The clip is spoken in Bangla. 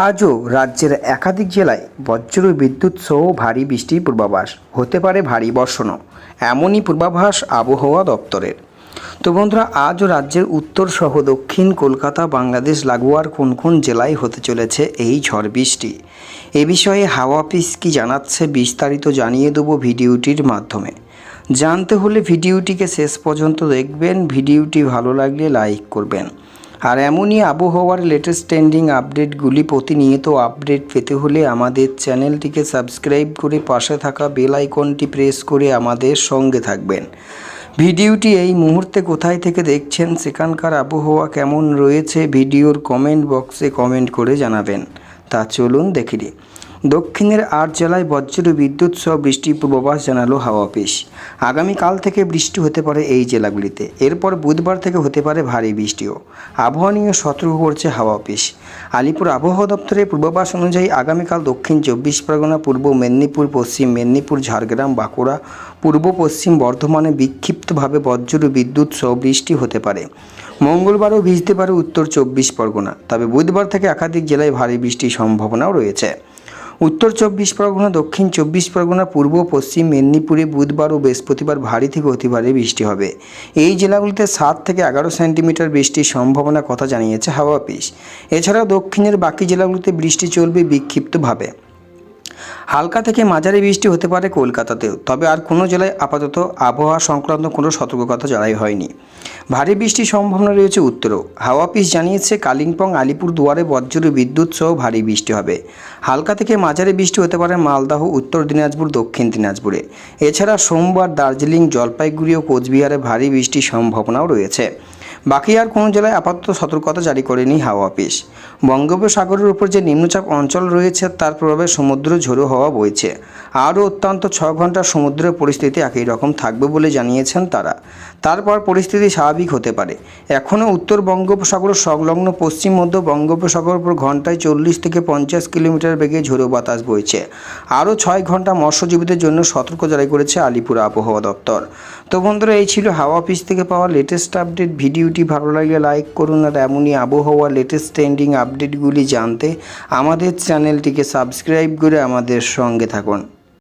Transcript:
আজও রাজ্যের একাধিক জেলায় বজ্র বিদ্যুৎ সহ ভারী বৃষ্টির পূর্বাভাস। হতে পারে ভারী বর্ষণও এমনই পূর্বাভাস আবহাওয়া দপ্তরের। তো বন্ধুরা, আজও রাজ্যের উত্তর সহ দক্ষিণ কলকাতা, বাংলাদেশ, লাগোয়ার কোন কোন জেলায় হতে চলেছে এই ঝড় বৃষ্টি? এ বিষয়ে হাওয়া অফিস কি জানাচ্ছে বিস্তারিত জানিয়ে দেবো ভিডিওটির মাধ্যমে। জানতে হলে ভিডিওটিকে শেষ পর্যন্ত দেখবেন। ভিডিওটি ভালো লাগলে লাইক করবেন। আর এমনই আবহাওয়ার লেটেস্ট ট্রেন্ডিং আপডেটগুলি প্রতিনিয়ত আপডেট পেতে হলে আমাদের চ্যানেলটিকে সাবস্ক্রাইব করে পাশে থাকা বেল আইকনটি প্রেস করে আমাদের সঙ্গে থাকবেন ভিডিওটি এই মুহূর্তে কোথায় থেকে দেখছেন, সেখানকার আবহাওয়া কেমন রয়েছে, ভিডিওর কমেন্ট বক্সে কমেন্ট করে জানাবেন তা চলুন দেখি। দক্ষিণের আট জেলায় বজ্র, বিদ্যুৎ সহ বৃষ্টির পূর্বাভাস জানালো হাওয়া অফিস। আগামীকাল থেকে বৃষ্টি হতে পারে এই জেলাগুলিতে। এরপর বুধবার থেকে হতে পারে ভারী বৃষ্টিও। আবহাওয়া নিয়ে সতর্ক করছে হাওয়া অফিস। আলিপুর আবহাওয়া দপ্তরের পূর্বাভাস অনুযায়ী আগামীকাল দক্ষিণ চব্বিশ পরগনা, পূর্ব মেদিনীপুর, পশ্চিম মেদিনীপুর, ঝাড়গ্রাম, বাঁকুড়া, পূর্ব পশ্চিম বর্ধমানে বিক্ষিপ্তভাবে বজ্র, বিদ্যুৎ সহ বৃষ্টি হতে পারে। মঙ্গলবারও ভিজতে পারে উত্তর চব্বিশ পরগনা। তবে বুধবার থেকে একাধিক জেলায় ভারী বৃষ্টির সম্ভাবনাও রয়েছে। উত্তর চব্বিশ পরগনা, দক্ষিণ চব্বিশ পরগনা, পূর্ব, পশ্চিম মেদিনীপুরে বুধবার ও বৃহস্পতিবার ভারী থেকে অতি ভারী বৃষ্টি হবে। এই জেলাগুলিতে সাত থেকে এগারো সেন্টিমিটার বৃষ্টির সম্ভাবনা কথা জানিয়েছে হাওয়া অফিস। এছাড়াও দক্ষিণের বাকি জেলাগুলিতে বৃষ্টি চলবে বিক্ষিপ্তভাবে। হালকা থেকে মাঝারি বৃষ্টি হতে পারে কলকাতাতেও, তবে আর কোনো জেলায় আপাতত আবহাওয়া সংক্রান্ত কোনো সতর্কতা জানাই হয়নি। ভারী বৃষ্টির সম্ভাবনা রয়েছে উত্তরও। হাওয়া অফিস জানিয়েছে, কালিম্পং আলিপুর দুয়ারে বজ্র, বিদ্যুৎ সহ ভারী বৃষ্টি হবে। হালকা থেকে মাঝারি বৃষ্টি হতে পারে মালদাহ, উত্তর দিনাজপুর, দক্ষিণ দিনাজপুরে। এছাড়া সোমবার দার্জিলিং, জলপাইগুড়ি ও কোচবিহারে ভারী বৃষ্টির সম্ভাবনাও রয়েছে। বাকি আর কোনো জেলায় আপাতত সতর্কতা জারি করেনি হাওয়া অফিস। বঙ্গোপসাগরের উপর যে নিম্নচাপ অঞ্চল রয়েছে, তার প্রভাবে সমুদ্র ঝোড়ো হওয়া বইছে। আরও অত্যন্ত ছ ঘণ্টা সমুদ্রের পরিস্থিতি একই রকম থাকবে বলে জানিয়েছেন তারা। তারপর পরিস্থিতি স্বাভাবিক হতে পারে। এখনও উত্তর বঙ্গোপসাগর সংলগ্ন পশ্চিম মধ্য বঙ্গোপসাগর উপর ঘন্টায় চল্লিশ থেকে পঞ্চাশ কিলোমিটার বেগে ঝোড়ো বাতাস বইছে। আরও ছয় ঘণ্টা মৎস্যজীবীদের জন্য সতর্ক জারি করেছে আলিপুর আবহাওয়া দপ্তর। তো বন্ধুরা, এই ছিল হাওয়া অফিস থেকে পাওয়া লেটেস্ট আপডেট ভিডিওটি ভালো লাগলে লাইক করুন আর এমনই আবহাওয়া লেটেস্ট ট্রেন্ডিং আপডেটগুলি জানতে আমাদের চ্যানেলটিকে সাবস্ক্রাইব করে আমাদের সঙ্গে থাকুন।